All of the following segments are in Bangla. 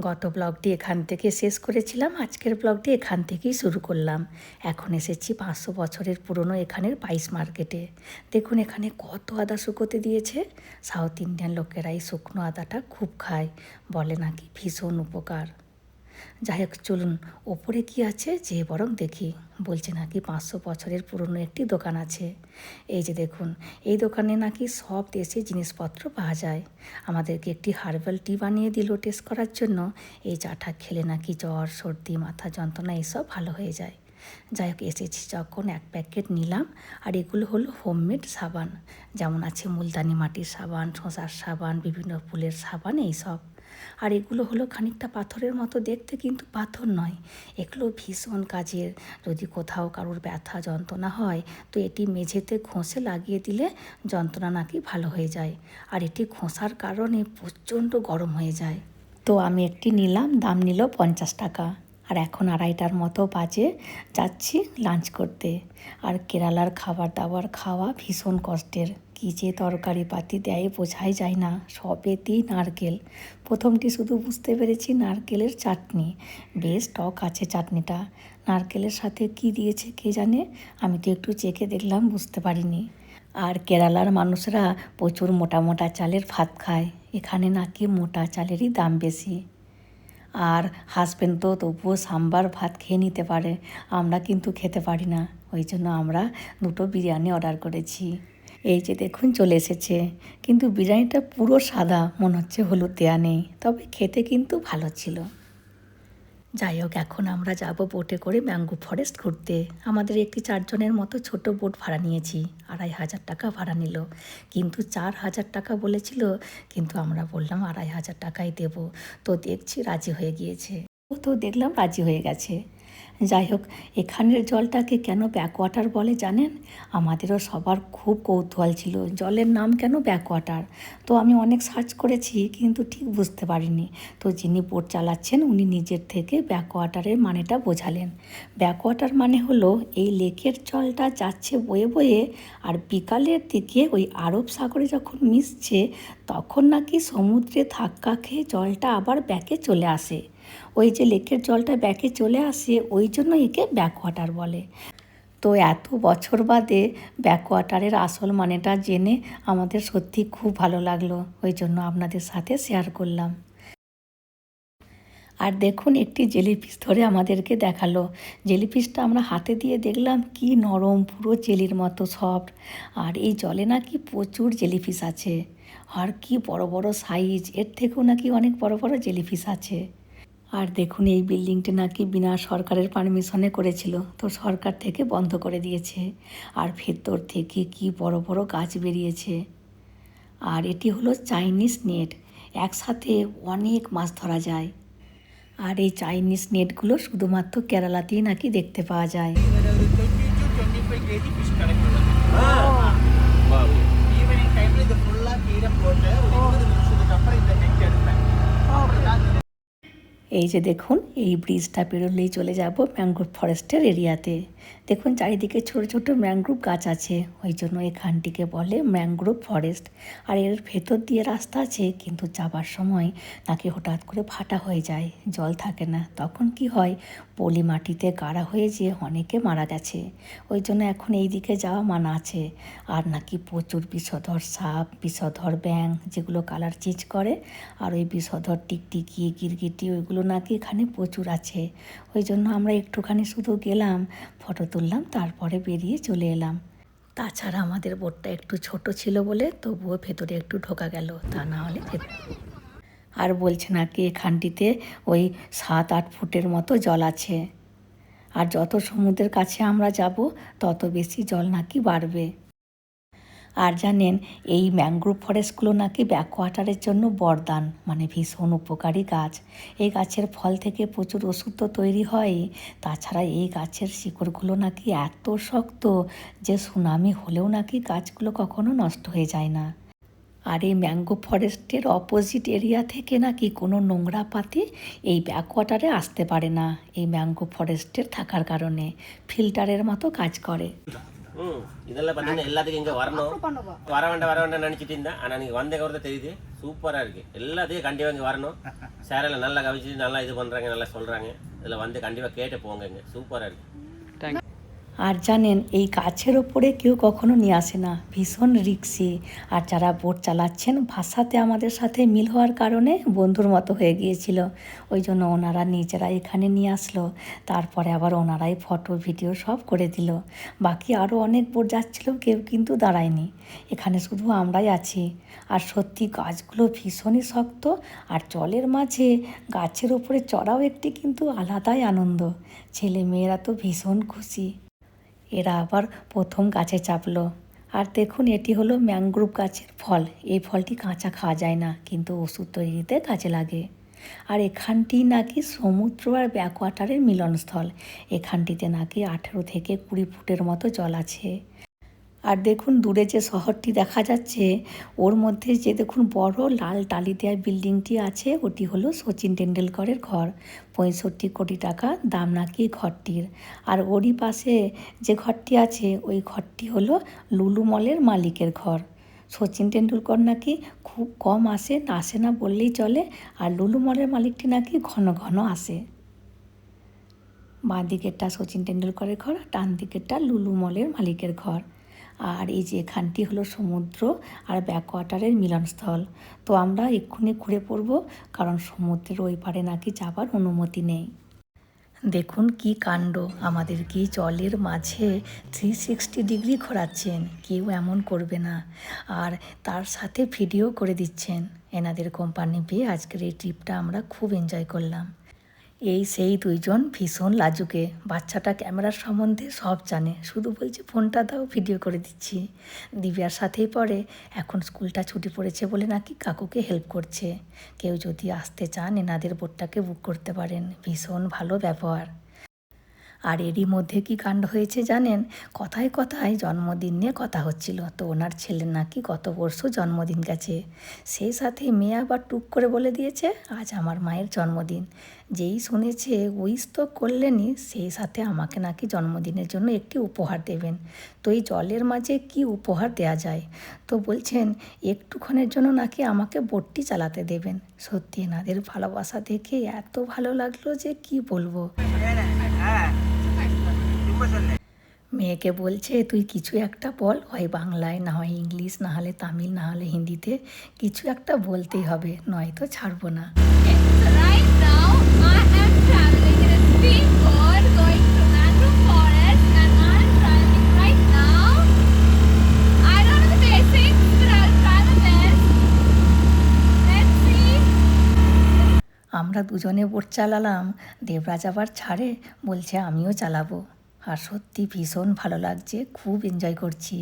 গত ব্লগটি এখান থেকে শেষ করেছিলাম। আজকের ব্লগটি এখান থেকেই শুরু করলাম। এখন এসেছি পাঁচশো বছরের পুরনো এখানের পাইস মার্কেটে। দেখুন এখানে কত আদা শুকোতে দিয়েছে। সাউথ ইন্ডিয়ান লোকেরা এই শুকনো আদাটা খুব খায়। বলে নাকি ভীষণ উপকার। যাই হোক, চলুন, ওপরে কি আছে? যে বরং দেখি। বলছে নাকি পাঁচশো বছরের পুরনো একটি দোকান আছে। এই যে দেখুন, এই দোকানে নাকি সব দেশে জিনিসপত্র পাওয়া যায়। আমাদেরকে একটি হার্বাল টি বানিয়ে দিল টেস্ট করার জন্য। এই চাটা খেলে নাকি জ্বর, সর্দি, মাথা যন্ত্রণা এসব ভালো হয়ে যায়। যাই হোক, এসেছি যখন এক প্যাকেট নিলাম আর এগুলো হলো হোমমেড সাবান। যেমন আছে মুলতানি মাটির সাবান শশার সাবান, বিভিন্ন ফুলের সাবান, এইসব। আর এগুলো হলো খানিকটা পাথরের মতো দেখতে কিন্তু পাথর নয়। এগুলো ভীষণ কাজের। যদি কোথাও কারোর ব্যথা, যন্ত্রণা হয়, তো এটি মেঝেতে ঘষে লাগিয়ে দিলে যন্ত্রণা নাকি ভালো হয়ে যায়। আর এটি ঘষার কারণে প্রচণ্ড গরম হয়ে যায়। তো আমি একটি নিলাম, দাম নিল পঞ্চাশ টাকা। আর এখন আড়াইটার মতো বাজে, যাচ্ছি লাঞ্চ করতে। আর কেরালার খাবার দাবার খাওয়া ভীষণ কষ্টের। কী যে তরকারি পাতি দেয় বোঝাই যায় না, সবেতেই নারকেল। প্রথমটি শুধু বুঝতে পেরেছি নারকেলের চাটনি। বেশ টক আছে চাটনিটা। নারকেলের সাথে কি দিয়েছে কে জানে? আমি তো একটু চেখে দেখলাম, বুঝতে পারিনি। আর কেরালার মানুষরা প্রচুর মোটা মোটা চালের ভাত খায়। এখানে নাকি মোটা চালেরই দাম বেশি। আর হাজব্যান্ড তো তবুও সাম্বার ভাত খেয়ে নিতে পারে, আমরা কিন্তু খেতে পারি না। ওই জন্য আমরা দুটো বিরিয়ানি অর্ডার করেছি। এই যে দেখুন চলে এসেছে। কিন্তু বিরিয়ানিটা পুরো সাদা, মনে হচ্ছে হলুদ দেওয়া নেই, তবে খেতে কিন্তু ভালো ছিল। যাই হোক এখন আমরা যাব বোটে করে ম্যাঙ্গো ফরেস্ট ঘুরতে। আমাদের একটি চারজনের মতো ছোট বোট ভাড়া নিয়েছি, আড়াই হাজার টাকা ভাড়া নিল। কিন্তু চার হাজার টাকা বলেছিল, কিন্তু আমরা বললাম আড়াই হাজার টাকাই দেব। তো দেখছি রাজি হয়ে গিয়েছে। ও তো দেখলাম রাজি হয়ে গেছে। যাই হোক এখানের জলটাকে কেন ব্যাকওয়াটার বলে জানেন? আমাদেরও সবার খুব কৌতূহল ছিল, জলের নাম কেন ব্যাকওয়াটার তো আমি অনেক সার্চ করেছি, কিন্তু ঠিক বুঝতে পারিনি। তো যিনি বোট চালাচ্ছেন, উনি নিজের থেকে ব্যাকওয়াটারের মানেটা বোঝালেন। ব্যাকওয়াটার মানে হলো এই লেকের জলটা যাচ্ছে বয়ে বয়ে, আর বিকালের দিকে ওই আরব সাগরে যখন মিশছে, তখন নাকি সমুদ্রে ধাক্কা খেয়ে জলটা আবার ব্যাকে চলে আসে। ওই যে লেকের জলটা ব্যাকে চলে আসে, ওই জন্য একে ব্যাকওয়াটার বলে। তো এত বছর বাদে ব্যাকওয়াটারের আসল মানেটা জেনে আমাদের সত্যি খুব ভালো লাগল, ওই জন্য আপনাদের সাথে শেয়ার করলাম। আর দেখুন, একটি জেলিফিশ ধরে আমাদেরকে দেখাল। জেলিফিশটা আমরা হাতে দিয়ে দেখলাম, কি নরম, পুরো জেলির মতো সফট আর এই জলে নাকি প্রচুর জেলিফিশ আছে। আর কি বড় বড় সাইজ এর থেকেও নাকি অনেক বড় বড় জেলিফিশ আছে। আর দেখুন, এই বিল্ডিংটি নাকি বিনা সরকারের পারমিশনে করেছিল। তো সরকার থেকে বন্ধ করে দিয়েছে। আর ভেতর থেকে কি বড় বড় গাছ বেরিয়েছে। আর এটি হলো চাইনিজ নেট। একসাথে অনেক মাছ ধরা যায়। আর এই চাইনিজ নেটগুলো শুধুমাত্র কেরালাতেই নাকি দেখতে পাওয়া যায়। এই যে দেখুন, এই ব্রিজটা পেরোলেই চলে যাব ম্যানগ্রোভ ফরেস্টের এরিয়াতে দেখুন, চারিদিকে ছোট ছোট ম্যানগ্রোভ গাছ আছে, ওই জন্য এখানটিকে বলে ম্যানগ্রোভ ফরেস্ট আর এর ভেতর দিয়ে রাস্তা আছে, কিন্তু যাবার সময় নাকি হঠাৎ করে ফাটা হয়ে যায়, জল থাকে না। তখন কি হয় পলি মাটিতে গাড়া হয়ে যেয়ে অনেকে মারা গেছে। ওই জন্য এখন এই দিকে যাওয়া মানা আছে। আর নাকি প্রচুর বিষধর সাপ, বিষধর ব্যাং যেগুলো কালার চেঞ্জ করে, আর ওই বিষধর টিকটিকি, গিরগিটি ওইগুলো নাকি এখানে প্রচুর আছে। ওই জন্য আমরা একটুখানি শুধু গেলাম, ফটো তুললাম, তারপরে বেরিয়ে চলে এলাম। তাছাড়া আমাদের বোটটা একটু ছোট ছিল বলে তবুও ভেতরে একটু ঢোকা গেল, তা না হলে আর বলছে নাকি এখানটিতে ওই সাত আট ফুটের মতো জল আছে। আর যত সমুদ্রের কাছে আমরা যাব, তত বেশি জল নাকি বাড়বে। আর জানেন, এই ম্যানগ্রোভ ফরেস্টগুলো নাকি ব্যাকওয়াটারের জন্য বরদান মানে ভীষণ উপকারী গাছ। এই গাছের ফল থেকে প্রচুর ওষুধ তো তৈরি হয়। তাছাড়া এই গাছের শিকড়গুলো নাকি এত শক্ত যে সুনামি হলেও নাকি গাছগুলো কখনো নষ্ট হয়ে যায় না। আর এই ম্যাঙ্গো ফরেস্টের অপোজিট এরিয়া থেকে নাকি কোনো নোংরা পাতি এই ব্যাকওয়াটারে আসতে পারে না এই ম্যাঙ্গো ফরেস্টের থাকার কারণে ফিল্টারের মতো কাজ করে ம் இதெல்லாம் பார்த்தீங்கன்னா எல்லாத்துக்கும் இங்கே வரணும் வர வேண்டாம் வர வேண்டாம் நினச்சிட்டு இருந்தேன் ஆனால் நீங்கள் வந்த கவரத்தை தெரியுது சூப்பராக இருக்குது எல்லாத்தையும் கண்டிப்பாக இங்கே வரணும் சேரில் நல்லா கவிச்சு நல்லா இது பண்ணுறாங்க நல்லா சொல்கிறாங்க இதில் வந்து கண்டிப்பாக கேட்டு போங்க இங்கே சூப்பராக இருக்குது আর জানেন, এই গাছের ওপরে কেউ কখনো নিয়ে আসে না। ভীষণ রিক্সি। আর যারা বোট চালাচ্ছেন, ভাষাতে আমাদের সাথে মিল হওয়ার কারণে বন্ধুর মতো হয়ে গিয়েছিল। ওই জন্য ওনারা নিজেরা এখানে নিয়ে আসলো। তারপরে আবার ওনারাই ফটো, ভিডিও সব করে দিল। বাকি আরও অনেক বোট যাচ্ছিল, কেউ কিন্তু দাঁড়ায়নি। এখানে শুধু আমরাই আছি। আর সত্যি, গাছগুলো ভীষণই শক্ত। আর জলের মাঝে গাছের ওপরে চড়াও একটি কিন্তু আলাদাই আনন্দ। ছেলে মেয়েরা তো ভীষণ খুশি। এরা আবার প্রথম গাছে চাপলো। আর দেখুন, এটি হলো ম্যাংগ্রোভ গাছের ফল। এই ফলটি কাঁচা খাওয়া যায় না, কিন্তু ওষুধ তৈরিতে কাজে লাগে। আর এখানটি নাকি সমুদ্র আর ব্যাকওয়াটারের মিলনস্থল। এখানটিতে নাকি আঠেরো থেকে কুড়ি ফুটের মতো জল আছে। আর দেখুন দূরে যে শহরটি দেখা যাচ্ছে, ওর মধ্যে যে দেখুন বড় লাল টালি দেওয়া বিল্ডিংটি আছে, ওটি হলো সচিন টেন্ডুলকরের ঘর। পঁয়ষট্টি কোটি টাকা দাম নাকি ঘরটির। আর ওরই পাশে যে ঘরটি আছে, ওই ঘরটি হলো লুলু মলের মালিকের ঘর। সচিন টেন্ডুলকর নাকি খুব কম আসে, না আসে না বললেই চলে, আর লুলু মলের মালিকটি নাকি ঘন ঘন আসে। বাঁ দিকেরটা সচিন টেন্ডুলকরের ঘর ডান দিকেরটা লুলু মলের মালিকের ঘর। আর এই যে এখানটি হলো সমুদ্র আর ব্যাকওয়াটারের মিলনস্থল। তো আমরা এক্ষুনি ঘুরে পড়ব, কারণ সমুদ্রের ওই পারে নাকি যাবার অনুমতি নেই। দেখুন কি কাণ্ড, আমাদের কি জলের মাঝে থ্রি সিক্সটি ডিগ্রি ঘোরাচ্ছেন, কেউ এমন করবে না। আর তার সাথে ভিডিও করে দিচ্ছেন। এনাদের কোম্পানি পেয়ে আজকের এই ট্রিপটা আমরা খুব এনজয় করলাম। এই সেই দুইজন ভীষণ লাজুকে। বাচ্চাটা ক্যামেরার সম্বন্ধে সব জানে। শুধু বলছে, ফোনটা দাও, ভিডিও করে দিচ্ছি। দিব্যার সাথেই পড়ে, এখন স্কুলটা ছুটি পড়েছে বলে নাকি কাকুকে হেল্প করছে। কেউ যদি আসতে চান, এনাদের বোর্ডটাকে বুক করতে পারেন। ভীষণ ভালো ব্যবহার। আর এরই মধ্যে কি কাণ্ড হয়েছে জানেন? কথায় কথায় জন্মদিন নিয়ে কথা হচ্ছিল। তো ওনার ছেলের নাকি গত বর্ষ জন্মদিন গেছে। সেই সাথে মেয়ে আবার টুক করে বলে দিয়েছে, আজ আমার মায়ের জন্মদিন। যেই শুনেছে উইস তো করলেনই সেই সাথে আমাকে নাকি জন্মদিনের জন্য একটি উপহার দেবেন। তো এই জলের মাঝে কি উপহার দেয়া যায়? তো বলছেন একটুক্ষণের জন্য নাকি আমাকে বোটটি চালাতে দেবেন। সত্যি এনাদের ভালোবাসা দেখে এত ভালো লাগল যে কি বলব? মেয়েকে বলছে তুই কিছু একটা বল হয় বাংলায় না হয় ইংলিশ না হলে তামিল না হলে হিন্দিতে কিছু একটা বলতেই হবে নয় তো ছাড়বো না। আমরা দুজনে বোট চালালাম দেবরাজ আবার ছাড়ে বলছে আমিও চালাবো। আর সত্যি ভীষণ ভালো লাগছে খুব এনজয় করছি।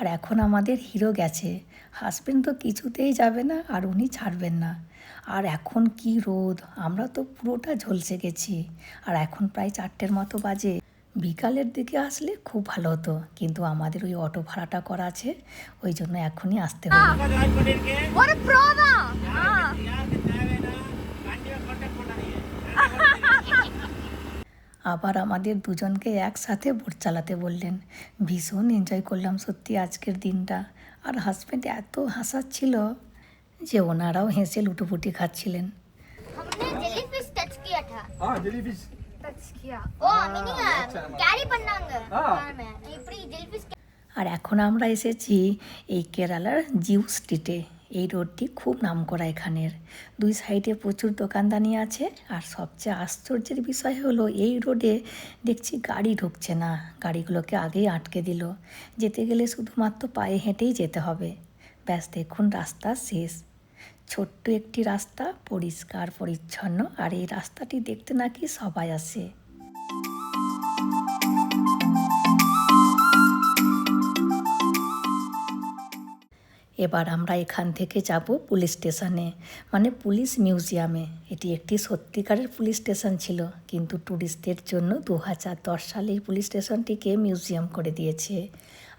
আর এখন আমাদের হিরো গেছে। হাসবেন্ড তো কিছুতেই যাবে না আর উনি ছাড়বেন না। আর এখন কি রোদ আমরা তো পুরোটা ঝলসে গেছি। আর এখন প্রায় চারটের মতো বাজে। বিকালের দিকে আসলে খুব ভালো হতো কিন্তু আমাদের ওই অটো ভাড়াটা করা আছে ওই জন্য এখনই আসতে হবে আবার আমাদের দুজনকে একসাথে বোট চালাতে বললেন। ভীষণ এনজয় করলাম সত্যি আজকের দিনটা। আর হাজব্যান্ড এত হাসাচ্ছিল যে ওনারাও হেসে লুটোপুটি খাচ্ছিলেন। আর এখন আমরা এসেছি এই কেরালার জিউ স্ট্রিটে। এই রোডটি খুব নামকরা এখানের। দুই সাইডে প্রচুর দোকানদানি আছে আর সবচেয়ে আশ্চর্যের বিষয় হলো এই রোডে দেখছি গাড়ি ঢুকছে না, গাড়িগুলোকে আগেই আটকে দিল। যেতে গেলে শুধুমাত্র পায়ে হেঁটেই যেতে হবে। ব্যাস, দেখুন রাস্তা শেষ। ছোট্ট একটি রাস্তা, পরিষ্কার, পরিচ্ছন্ন, আর এই রাস্তাটি দেখতে নাকি সবাই আসে। এবার আমরা এখান থেকে যাব পুলিশ স্টেশনে মানে পুলিশ মিউজিয়ামে। এটি একটি সত্যিকারের পুলিশ স্টেশন ছিল, কিন্তু ট্যুরিস্টদের জন্য দু হাজার দশ সালে এই পুলিশ স্টেশনটিকে মিউজিয়াম করে দিয়েছে।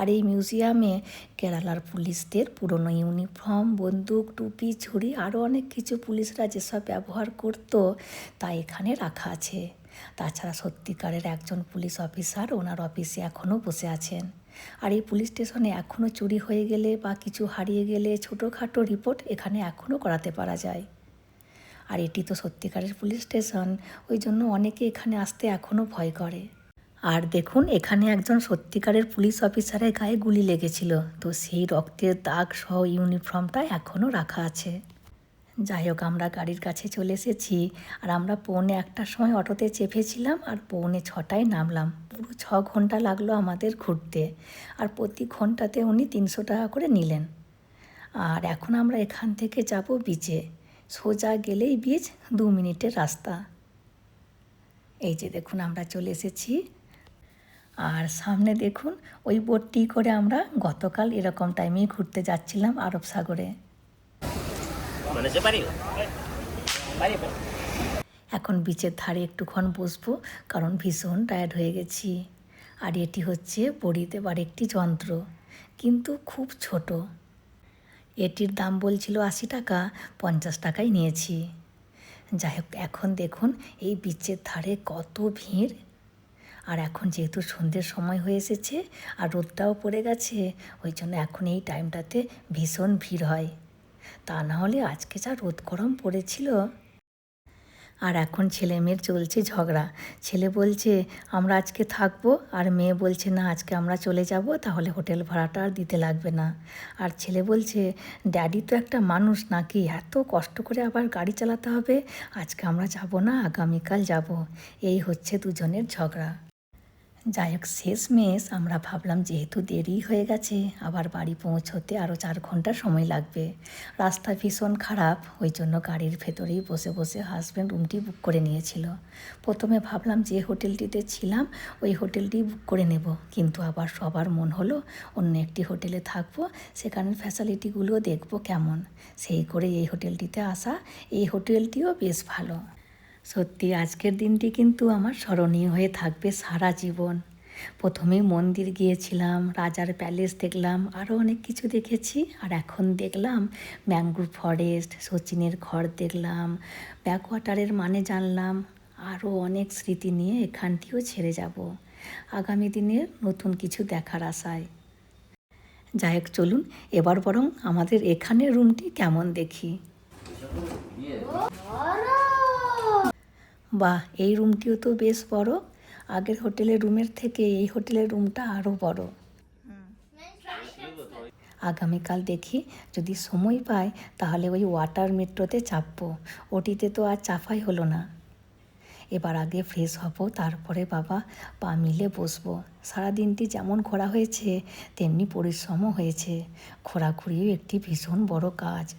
আর এই মিউজিয়ামে কেরালার পুলিশদের পুরনো ইউনিফর্ম, বন্দুক, টুপি, ছুরি, আরও অনেক কিছু পুলিশরা যেসব ব্যবহার করতো, তা এখানে রাখা আছে। তাছাড়া সত্যিকারের একজন পুলিশ অফিসার, ওনার অফিসে এখনও বসে আছেন। আর এই পুলিশ স্টেশনে এখনও চুরি হয়ে গেলে বা কিছু হারিয়ে গেলে ছোটোখাটো রিপোর্ট এখানে এখনও করাতে পারা যায়। আর এটি তো সত্যিকারের পুলিশ স্টেশন, ওই জন্য অনেকে এখানে আসতে এখনও ভয় করে। আর দেখুন, এখানে একজন সত্যিকারের পুলিশ অফিসারের গায়ে গুলি লেগেছিল, তো সেই রক্তের দাগ সহ ইউনিফর্মটা এখনও রাখা আছে। যাই হোক, আমরা গাড়ির কাছে চলে এসেছি আর আমরা পৌনে একটার সময় অটোতে চেপেছিলাম আর পৌনে ছটায় নামলাম। পুরো ছ ঘণ্টা লাগল আমাদের ঘুরতে আর প্রতি ঘন্টাতে উনি তিনশো টাকা করে নিলেন। আর এখন আমরা এখান থেকে যাব বিচে সোজা গেলেই বিচ দু মিনিটের রাস্তা। এই যে দেখুন, আমরা চলে এসেছি। আর সামনে দেখুন, ওই বোটটি করে আমরা গতকাল এরকম টাইমেই ঘুরতে যাচ্ছিলাম আরব সাগরে। এখন বিচের ধারে একটুক্ষণ বসবো, কারণ ভীষণ টায়ার্ড হয়ে গেছি। আর এটি হচ্ছে বড়ি দেবার একটি যন্ত্র, কিন্তু খুব ছোট। এটির দাম বলছিল আশি টাকা, পঞ্চাশ টাকায় নিয়েছি। যাই হোক, এখন দেখুন এই বিচের ধারে কত ভিড়। আর এখন যেহেতু সন্ধ্যের সময় হয়ে এসেছে, আর রোদটাও পড়ে গেছে, ওই জন্য এখন এই টাইমটাতে ভীষণ ভিড় হয়। তা না হলে আজকে যা রোদ গরম পড়েছিল। আর এখন ছেলে মেয়ের চলছে ঝগড়া। ছেলে বলছে, আমরা আজকে থাকব। আর মেয়ে বলছে, না, আজকে আমরা চলে যাব, তাহলে হোটেল ভাড়াটা আর দিতে লাগবে না। আর ছেলে বলছে, ড্যাডি তো একটা মানুষ নাকি, এত কষ্ট করে আবার গাড়ি চালাতে হবে। আজকে আমরা যাব না, আগামীকাল যাব। এই হচ্ছে দুজনের ঝগড়া। যাই হোক, শেষমেশ আমরা ভাবলাম যেহেতু দেরি হয়ে গেছে, আবার বাড়ি পৌঁছোতে আরও চার ঘণ্টা সময় লাগবে। রাস্তা ভীষণ খারাপ, ওই জন্য গাড়ির ভেতরেই বসে বসে হাজব্যান্ড রুমটি বুক করে নিয়েছিল। প্রথমে ভাবলাম যে হোটেলটিতে ছিলাম, ওই হোটেলটি বুক করে নেব। কিন্তু আবার সবার মন হলো, অন্য একটি হোটেলে থাকব, সেখানের ফ্যাসিলিটিগুলো দেখব কেমন। সেই করে এই হোটেলটিতে আসা, এই হোটেলটিও বেশ ভালো। সত্যি আজকের দিনটি কিন্তু আমার স্মরণীয় হয়ে থাকবে সারা জীবন। প্রথমেই মন্দির গিয়েছিলাম, রাজার প্যালেস দেখলাম আরও অনেক কিছু দেখেছি। আর এখন দেখলাম ম্যাঙ্গ্রোভ ফরেস্ট সচিনের ঘর দেখলাম, ব্যাকওয়াটারের মানে জানলাম আরও অনেক স্মৃতি নিয়ে এখানটিও ছেড়ে যাব। আগামী দিনে নতুন কিছু দেখার আশায়। যাই হোক, চলুন, এবার বরং আমাদের এখানের রুমটি কেমন দেখি। বাহ, এই রুমটিও তো বেশ বড়। আগের হোটেলের রুমের থেকে এই হোটেলের রুমটা আরও বড়। আগামীকাল দেখি, যদি সময় পাই, তাহলে ওই ওয়াটার মেট্রোতে চাপবো। ওটিতে তো আর চাপাই হলো না। এবার আগে ফ্রেশ হব, তারপরে বাবা পা মিলে বসবো। সারাদিনটি যেমন ঘোরা হয়েছে, তেমনি পরিশ্রমও হয়েছে। ঘোরাঘুরিও একটি ভীষণ বড় কাজ।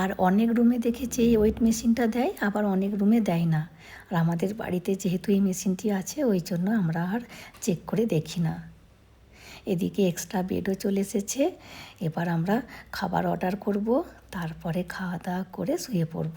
আর অনেক রুমে দেখেছি এই ওয়েট মেশিনটা দেয়, আবার অনেক রুমে দেয় না। আর আমাদের বাড়িতে যেহেতু এই মেশিনটি আছে, ওই জন্য আমরা আর চেক করে দেখি না। এদিকে এক্সট্রা বেডও চলে এসেছে। এবার আমরা খাবার অর্ডার করব, তারপরে খাওয়া দাওয়া করে শুয়ে পড়ব।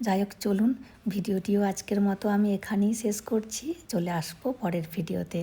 যাই হোক, চলুন, ভিডিওটিও আজকের মতো আমি এখানেই শেষ করছি। চলে আসব পরের ভিডিওতে।